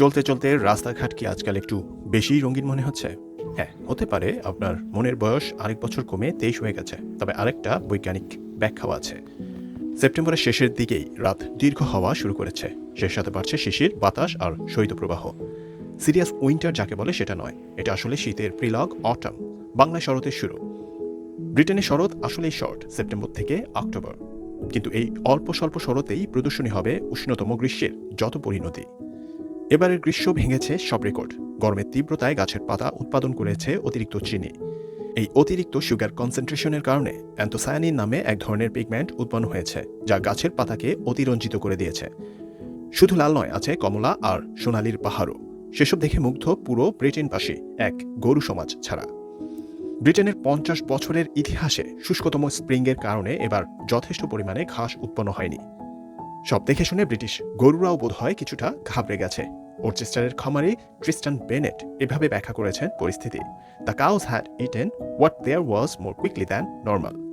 চলতে চলতে রাস্তাঘাট কি আজকাল একটু বেশি রঙিন মনে হচ্ছে? হ্যাঁ হতে পারে। আপনার মনের বয়স আরেক বছর কমে তেইশ হয়ে গেছে। তবে আরেকটা বৈজ্ঞানিক ব্যাখ্যাও আছে। সেপ্টেম্বরের শেষের দিকেই রাত দীর্ঘ হওয়া শুরু করেছে। সেই সাথে বাড়ছে শিশির, বাতাস আর শৈত্যপ্রবাহ। সিরিয়াস উইন্টার যাকে বলে সেটা নয়। এটা আসলে শীতের প্রিলগ, অটাম। বাংলায় শরতের শুরু। ব্রিটেনে শরৎ আসলেই শর্ট, সেপ্টেম্বর থেকে অক্টোবর। কিন্তু এই অল্প স্বল্প শরতেই প্রদর্শনী হবে উষ্ণতম গ্রীষ্মের যত পরিণতি। এবারের গ্রীষ্ম ভেঙেছে সব রেকর্ড। গরমের তীব্রতায় গাছের পাতা উৎপাদন করেছে অতিরিক্ত চিনি। এই অতিরিক্ত সুগার কনসেন্ট্রেশনের কারণে অ্যান্থোসায়ানিন নামে এক ধরনের পিগমেন্ট উৎপন্ন হয়েছে, যা গাছের পাতাকে অতিরঞ্জিত করে দিয়েছে। শুধু লাল নয়, আছে কমলা আর সোনালির পাহাড়ও। সেসব দেখে মুগ্ধ পুরো ব্রিটেনবাসী, এক গরু সমাজ ছাড়া। ব্রিটেনের পঞ্চাশ বছরের ইতিহাসে শুষ্কতম স্প্রিংয়ের কারণে এবার যথেষ্ট পরিমাণে ঘাস উৎপন্ন হয়নি। সব দেখে শুনে ব্রিটিশ গরুরাও বোধ হয় কিছুটা ঘাবড়ে গেছে। ওরচেস্টারের খামারে ক্রিস্টান বেনেট এভাবে ব্যাখ্যা করেছেন পরিস্থিতি। The cows had eaten what there was more quickly than normal